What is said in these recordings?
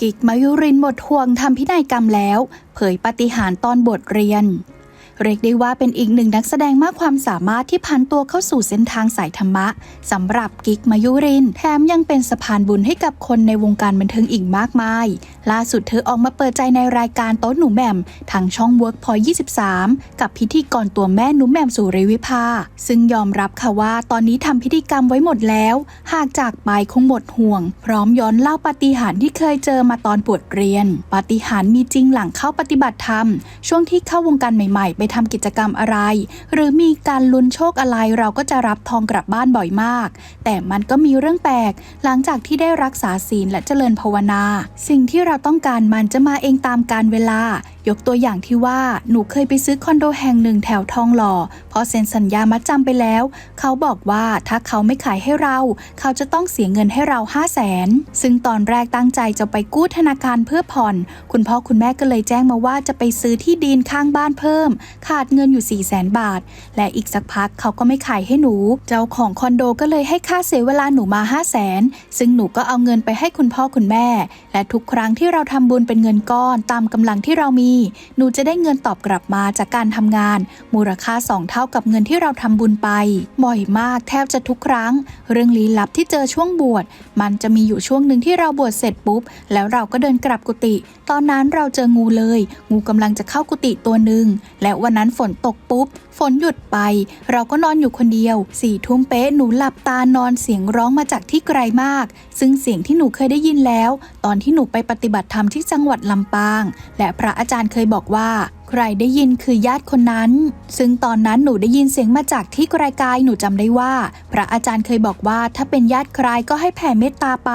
กิกมายุรินหมดห่วงทำพินัยกรรมแล้ว เผยปฏิหารตอนบทเรียน เรียกได้ว่าเป็นอีกหนึ่งนักแสดงมากความสามารถที่พันตัวเข้าสู่เส้นทางสายธรรมะสำหรับกิกมายุริน แถมยังเป็นสะพานบุญให้กับคนในวงการบันเทิงอีกมากมาย ล่าสุดเธอออกมาเปิดใจในรายการโต๊ะหนูแหม่มทางช่อง Workpoint 23 กับพิธีกรตัวแม่หนูแหม่มสุริวิภา ซึ่งยอมรับค่ะว่าตอนนี้ทำพิธีกรรมไว้หมดแล้ว หากจากไปคงหมดห่วง พร้อมย้อนเล่าปาฏิหาริย์ที่เคยเจอมาตอนปวดเรียนปาฏิหาริย์มีจริงหลังเข้าปฏิบัติธรรม ช่วงที่เข้าวงการใหม่ๆไปทำกิจกรรมอะไร หรือมีการลุ้นโชคอะไรเราก็จะรับทองกลับบ้านบ่อยมาก แต่มันก็มีเรื่องแปลก หลังจากที่ได้รักษาศีลและเจริญภาวนา สิ่งที่เราต้องการมันจะมาเองตามการเวลา ยกตัวอย่างที่ว่าหนูเคยไปซื้อคอนโดแห่งหนึ่งแถวทองหล่อพอเซ็นสัญญามัดจำไปแล้ว เขาบอกว่าถ้าเขาไม่ขายให้เรา เขาจะต้องเสียเงินให้เรา5 0 0แสนซึ่งตอนแรกตั้งใจจะไปกู้ธนาคารเพื่อผ่อน คุณพ่อคุณแม่ก็เลยแจ้งมาว่าจะไปซื้อที่ดินข้างบ้านเพิ่มขาดเงินอยู่4 0 0แสนบาท และอีกสักพักเขาก็ไม่ขายให้หนู เจ้าของคอนโดก็เลยให้ค่าเสียเวลาหนูมา5 0 0แสนซึ่งหนูก็เอาเงินไปให้คุณพ่อคุณแม่ และทุกครั้งที่เราทำบุญเป็นเงินก้อนตามกำลังที่เรามี หนูจะได้เงินตอบกลับมาจากการทำงาน มูลค่าสองเท่ากับเงินที่เราทำบุญไป บ่อยมากแทบจะทุกครั้ง เรื่องลี้ลับที่เจอช่วงบวช มันจะมีอยู่ช่วงหนึ่งที่เราบวชเสร็จปุ๊บ แล้วเราก็เดินกลับกุฏิ ตอนนั้นเราเจองูเลย งูกำลังจะเข้ากุฏิตัวหนึ่งและวันันนั้นฝนตกปุ๊บ ฝนหยุดไป เราก็นอนอยู่คนเดียว สี่ทุ่มเป๊ะหนูหลับตานอนเสียงร้องมาจากที่ไกลมาก ซึ่งเสียงที่หนูเคยได้ยินแล้ว ตอนที่หนูไปปฏิบัติธรรมที่จังหวัดลำปาง และพระอาจารย์เคยบอกว่า ใครได้ยินคือญาติคนนั้น ซึ่งตอนนั้นหนูได้ยินเสียงมาจากที่ไกลๆหนูจำได้ว่า พระอาจารย์เคยบอกว่าถ้าเป็นญาติใครก็ให้แผ่เมตตาไป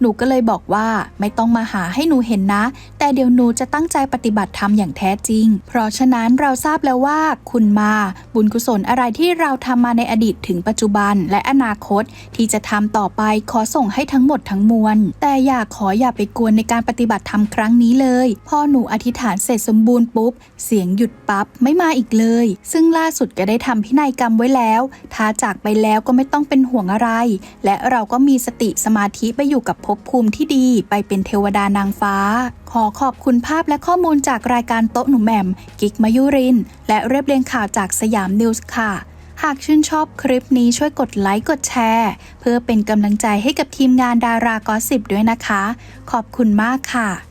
หนูก็เลยบอกว่าไม่ต้องมาหาให้หนูเห็นนะ แต่เดี๋ยวหนูจะตั้งใจปฏิบัติธรรมอย่างแท้จริง เพราะฉะนั้นเราทราบแล้วว่า คุณมาบุญกุศลอะไรที่เราทำมาในอดีตถึงปัจจุบัน และอนาคตที่จะทำต่อไปขอส่งให้ทั้งหมดทั้งมวล แต่อย่าขออย่าไปกวนในการปฏิบัติธรรมครั้งนี้เลย พอหนูอธิษฐานเสร็จสมบูรณ์ปุ๊บ เสียงหยุดปั๊บไม่มาอีกเลย ซึ่งล่าสุดก็ได้ทำพินัยกรรมไว้แล้วถ้าจากไปแล้วก็ไม่ต้องเป็นห่วงอะไร และเราก็มีสติสมาธิไปอยู่กับภพภูมิที่ดีไปเป็นเทวดานางฟ้า ขอขอบคุณภาพและข้อมูลจากรายการโต๊ะหนุ่มแหม่ม กิกมายุริน และเรียบเรียงข่าวจากสยามนิวส์ค่ะหากชื่นชอบคลิปนี้ช่วยกดไลค์กดแชร์ เพื่อเป็นกำลังใจให้กับทีมงานดารากอสิบด้วยนะคะ ขอบคุณมากค่ะ